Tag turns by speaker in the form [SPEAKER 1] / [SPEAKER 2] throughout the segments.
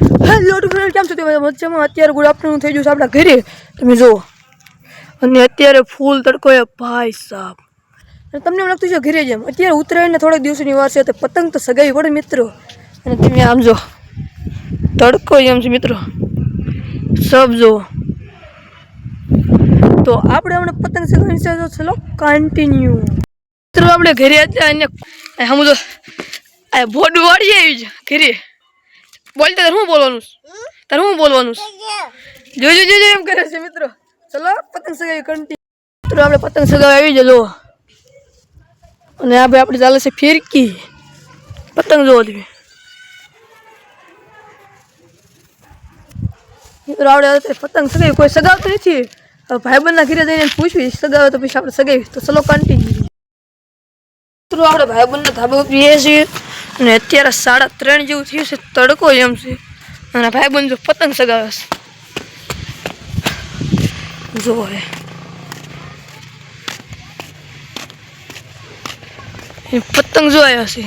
[SPEAKER 1] Hello two friend કેમ છો? તમે મજામાં? અત્યારે ગુડ આફ્ટરનૂન થઈ ગયું છે આપણા ઘરે. તમે જુઓ. અને અત્યારે ફૂલ તડકો એ ભાઈ સાહેબ તમને એમ લાગતું છે ઘરે જેમ અત્યારે ઉત્તરાયણના થોડાક દિવસોની વાર છે, તો પતંગ તો સગાવી પડે મિત્રો. અને તમે આમ જો તડકો એમ છે મિત્રો. સબ જુઓ. તો આપણે હમણાં પતંગ સગાવી છે તો ચલો કન્ટિન્યુ મિત્રો, આપણે ઘરે હતા અને હમ જો આ બોર્ડ વાળી આવી છે ઘરે. બોલતા તારે શું બોલવાનું? તારે શું બોલવાનું જોઈ જોજો જોજો એમ કરે છે મિત્રો. ચલો પતંગ સગાવી કંટી મિત્રો આપણે પતંગ સગાવી આવી જલો અને આ ભાઈ આપણે ચાલે છે ફિરકી. પતંગ જોવો તમે. મિત્રો આપણે પતંગ સગાવી કોઈ સગાવતું નથી. ભાઈબંધના ઘરે જઈને પૂછવી સગાવે તો પછી આપણે સગાવી તો ચલો કંટી મિત્રો આપણે ભાઈબંધના ધાબા ઉપર છીએ. અને અત્યારે સાડા ત્રણ જેવું થયું છે, તડકો એમ છે. અને ભાઈબંધ જો પતંગ સગાવે છે. જો હવે. એ પતંગ જો આવ્યા છે.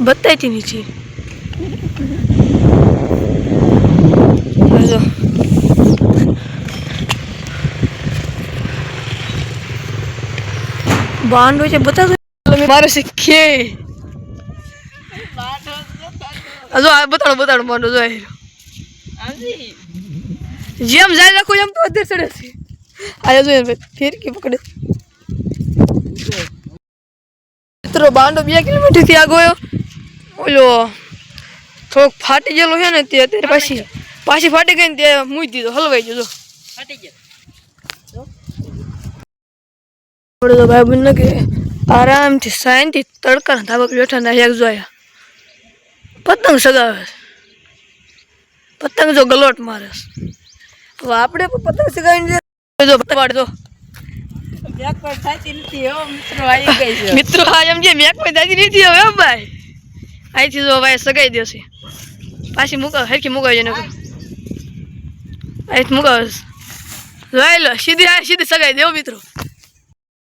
[SPEAKER 1] બતાવી નીચે જો બાંડો છે બતાવો મારે શીખે. જો આ બતાડો બતાડો બાંડો જો આ. જેમ જાય રાખું એમ તો અધર ચડે છે. આ જો એને ફેરકી પકડે. મિત્રો બાંડો બે કિલોમીટરથી આગો ગયો ઓલો થોડોક ફાટી ગયેલો છે ને તે અત્યારે પાછી પાછી ફાટી ગઈ ને તે મૂકી દીધો હલવાઈ ગયો ફાટી ગયો. ભાઈ બંને કે આરામથી શાંતિ તડકા ધાબા પર બેઠા ને જોયા પતંગ સગાવે છે. પતંગ જો ગલોટ મારે. હવે આપણે પણ પતંગ સગાવીને જો પતંગ પાડજો મિત્રો હા એમ જે મેક પર દાદી નથી હવે હો ભાઈ. અહીંથી જો ભાઈ સગાઈ દેશે પાછી મૂકાવ હેરખી મુકાવી ને અહીંથી મુકાવ. લઈ લો સીધી આ સીધી સગાઈ દેવો મિત્રો.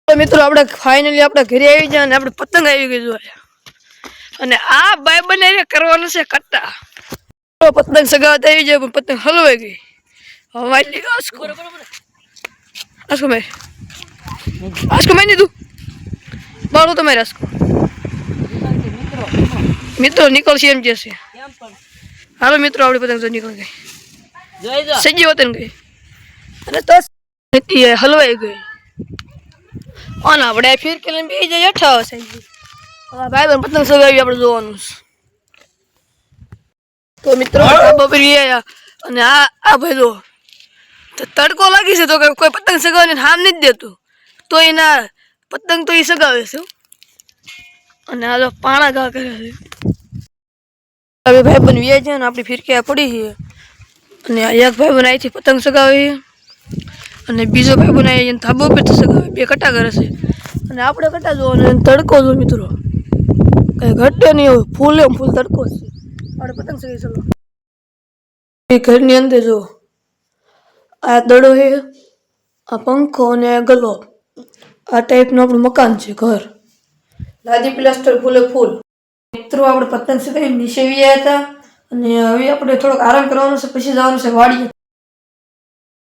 [SPEAKER 1] મિત્રો આપણે ફાઇનલી આપણે ઘરે આવી જાય અને આપણે પતંગ આવી ગઈ જોયા અને આ ભાઈ બને કરવાનું છે કટ્ટા. પતંગ સગાવત આવી જાય પણ પતંગ હલવાઈ ગઈ. હવે વાલી આસકો. આસકો મેં આસકો મેં દીધું મારું તમારે આસકો. મિત્રો નીકળશે એમ જશે હાલો મિત્રો આપણી પતંગ તો નીકળી ગઈ. સજી વતન ગઈ અને તો હલવાઈ ગઈ. અને આપણે ફીર કે લઈને જાય જઈએ અઠા હશે હવે ભાઈ બન પતંગ સગાવી આપણે જોવાનું તો મિત્રો ધાબા પર ગયા અને આ આ ભાઈ જો તડકો લાગી છે તો કોઈ પતંગ સગાવીને હામ નથી દેતું. તો એના પતંગ તો એ સગાવે છે. અને આ જો પાણા ઘા કરે છે. હવે ભાઈ બન વે છે ને આપણી ફિરકી પડી છે. અને આ એક ભાઈ બન અહીંથી પતંગ સગાવે અને બીજો ભાઈ બન અહીં થાબો પર સગાવે બે કટા કરે છે. અને આપણે કટા જોવાનું તડકો જો મિત્રો. ઘટે નહીં ફૂલ એમ ફૂલ તડકો છે. આપણે પતંગ સગાઈ ચલો. ઘરની અંદર જો આ દડો છે આ પંખો અને આ ગલો આ ટાઈપનું આપણું મકાન છે ઘર. લાદી પ્લાસ્ટર ફૂલે ફૂલ. મિત્રો આપણે પતંગ સગાઈ નીચે આવ્યા હતા અને હવે આપણે થોડોક આરામ કરવાનો છે પછી જવાનું છે વાડીએ.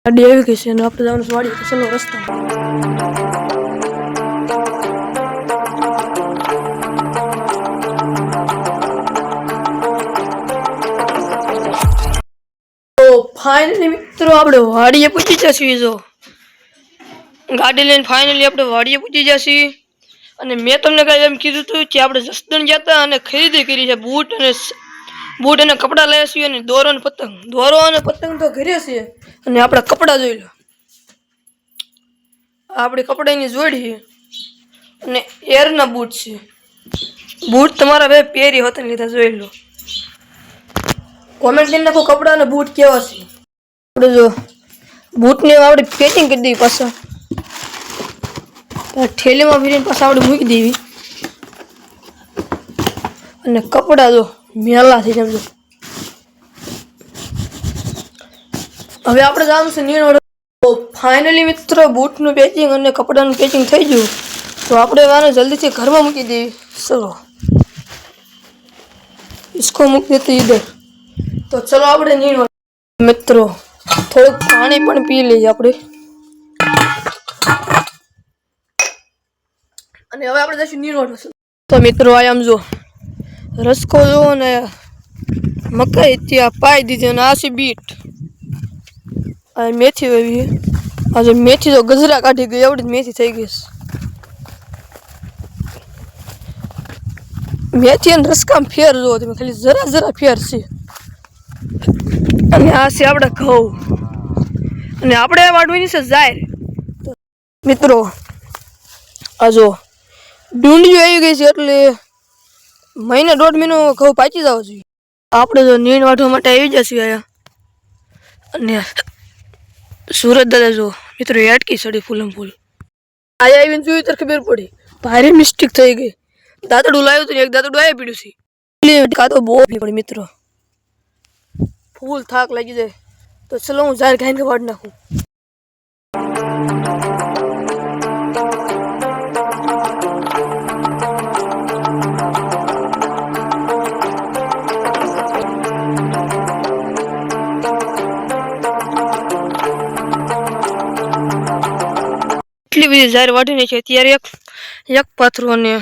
[SPEAKER 1] ગાડી આવી ગઈ છે અને આપણે જવાનું છે વાડીએ ચલો રસ્તા ફાઇનલી મિત્રો, આપણે વાડીએ પૂછી જશું જો. ગાડી લઈને ફાઇનલી આપણે વાડીએ પૂછી જશું. અને મેં તમને કાંઈ એમ કીધું હતું કે આપણે જસદણ જતા અને ખરીદી કરી છે, બૂટ અને બૂટ અને કપડાં લઈ છીએ અને દોરો અને પતંગ. દોરો અને પતંગ તો ઘરે છે. અને આપણા કપડાં જોઈ લો. આપણી કપડાની જોડી અને એરના બૂટ છે. બૂટ તમારા બે પહેરી હોતા લીધા જોઈ લો. કોમેન્ટ કરીને નાખો કપડાં અને બૂટ કેવા છે. આપણે જો બૂટને આપણે ફિટિંગ કરી દેવી પાછા. ઠેલીમાં ફેરીને પાછા આપણે મૂકી દેવી. અને કપડાં જો મેલા સમજો હવે આપણે જાણું છે નિર્ણય ફાઇનલી મિત્રો બૂટનું પેકિંગ અને કપડાનું પેકિંગ થઈ ગયું. તો આપણે વાને જલ્દીથી ઘરમાં મૂકી દેવી. ચલો. ઇસકો મૂકી દેતી ઇધર તો ચલો આપણે નિર્ણય મિત્રો થોડુંક પાણી પણ પી લઈએ આપણે. અને હવે આપણે જશું નીરો તો મિત્રો આ આમ જો રસકો જો ને મકાઈ ત્યાં પાઈ દીધી અને આ છે બીટ. આ મેથી વાવી આજે મેથી તો ગજરા કાઢી ગઈ એવડી જ મેથી થઈ ગઈ મેથી અને રસકામ ફેર જો તમે ખાલી જરા જરા ફેર છે. અને આ છે આપણે ઘઉં. અને આપણે વાટવાની છે જાહેર. મિત્રો, આ જો ડુંડીઓ આવી ગઈ છે એટલે મહિને દોઢ મહિનો ઘઉં પાચી જવો જોઈએ. આપણે જો નીણ વાટવા માટે આવી જશે અહીંયા. અને સુરત દાદા જો, મિત્રો એટકી સડી ફૂલમ ફૂલ. આજે આવીને જોયું ત્યારે ખબર પડી. ભારે મિસ્ટેક થઈ ગઈ. દાંતડું લાવ્યું હતું એક દાંતડું આવી પીડ્યું છે. કાં તો બહુ પડી, મિત્રો. ફૂલ થાક લાગી જાય. તો ચલો હું જાહેર ખાઈને વાડ નાખું. એટલી બધી જાહેર વાટીને છે ત્યારે એક એક પાથરો અને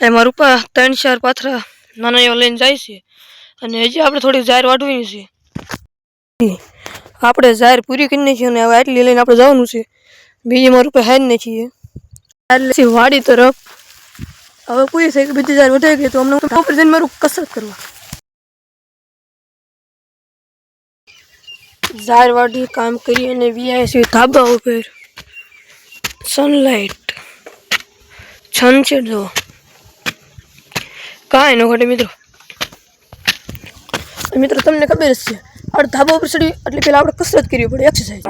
[SPEAKER 1] એમાં રૂપા ત્રણ ચાર પાથરા નાના એવા લઈને જાય છે. અને હજી આપણે થોડી જાહેર વાટવાની છે. આપણે જાહેર પૂરી કરીને છીએ અને હવે આટલી લઈને આપણે જવાનું છે. બીજી રૂપે હાર ને છીએ એટલે વાડી તરફ. હવે પૂરી થઈ કે બીજી જાહેર વધારી ગઈ તો અમને ઉપર જઈને મારું કસરત કરવા. જાહેર વાડી કામ કરી અને વીઆઈસી ધાબા ઉપર. સનલાઇટ છે જો કાંઈ ન ઘટે મિત્રો. મિત્રો, તમને ખબર જ છે આપણે ધાબા ઉપર ચડી, એટલે પહેલાં આપણે કસરત કરવી પડે એક્સરસાઇઝ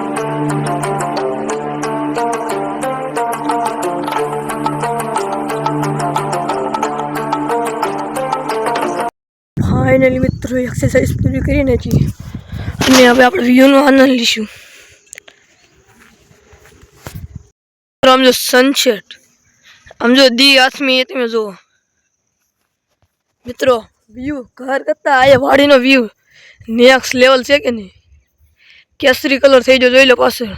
[SPEAKER 1] ફાઇનલી મિત્રો એક્સરસાઇઝ પૂરી કરીને છીએ અને હવે આપણે વ્યૂનો આનંદ લઈશું. આમ જો સનસેટ આમ જો દી આથમી એ તમે જુઓ. મિત્રો વ્યૂ ઘર કરતા આ વાડીનો વ્યૂ નેક્સ્ટ લેવલ છે કે નહીં? કેસરી કલર થઈ ગયો, જોઈ લો પાછળ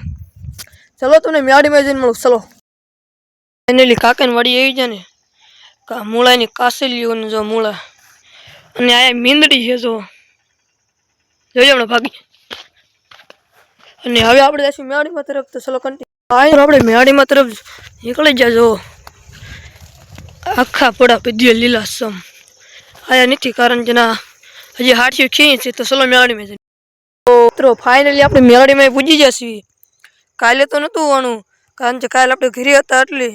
[SPEAKER 1] ચલો તમને મેળીમાં જઈને મળું. ચલો. ફાઇનલી કાકાની વાડી આવી જાય ને. મૂળાની કાસેલીઓ ને જો મૂળા. અને આ મીંદડી છે જો. જોઈ હમણાં ભાગી. અને હવે આપણે જઈશું મેળીમાં તરફ. તો ચલો કન્ટિન્યુ હા આપણે મેળીમાં તરફ નીકળી જાય જો. આખા પડા પદ્ય લીલા સમ આયા નથી, કારણ કે ના, હજી હાથીઓ ખીઈ છે તો ચલો મેળાડીમાં જઈએ મિત્રો ફાઇનલી આપણે મેળાડીમાં પૂજી જશી. કાલે તો નહોતું આવવાનું કારણ કે કાલે આપણે ઘરે હતા એટલે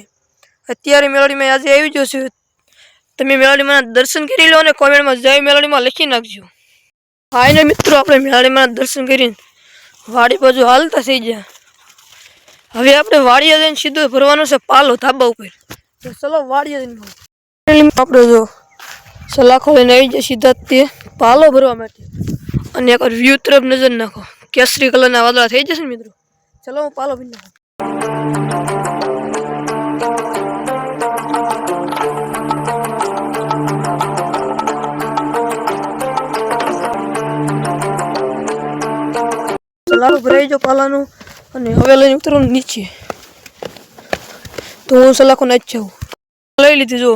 [SPEAKER 1] અત્યારે મેળાડીમાં આજે આવી જશું તમે મેળાડીમાં દર્શન કરી લો અને કોમેન્ટમાં જય મેળાડીમાં લખી નાખજો. ફાઇનલ મિત્રો, આપણે મેળાડીમાં દર્શન કરીને વાડી બાજુ હાલતા થઈ ગયા. હવે આપણે વાડીએ જઈને સીધું ભરવાનું છે પાલો ધાબા ઉપર. ચલો વાડીએ જઈને આપણે જો સલાખો લઈને આવી જાય સીધા તે પાલો ભરવા માટે અને એક વ્યૂ તરફ નજર નાખો કેસરી કલરના વાદળા થઈ જશે ને મિત્રો ચલો હું પાલો ભરી નાખું સલાખો ભરાઈ જો પાલાનું અને હવે લઈને ઉતરવાનું નીચે તો હું સલાખો નાચી જાઉં લઈ લીધી જો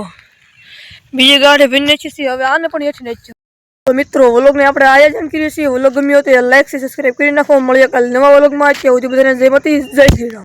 [SPEAKER 1] બીજી ગાઢે ભીને નાખી છે, હવે આને પણ હેઠી નાખી તો મિત્રો, વ્લોગને આપણે આયોજન કરીએ છીએ વ્લોગ ગમ્યો તો લાઈક સબસ્ક્રાઈબ કરી નાખો. મળીએ કાલે નવા વ્લોગમાં. ત્યાં સુધી બધાને જય મતી જય શ્રી રામ.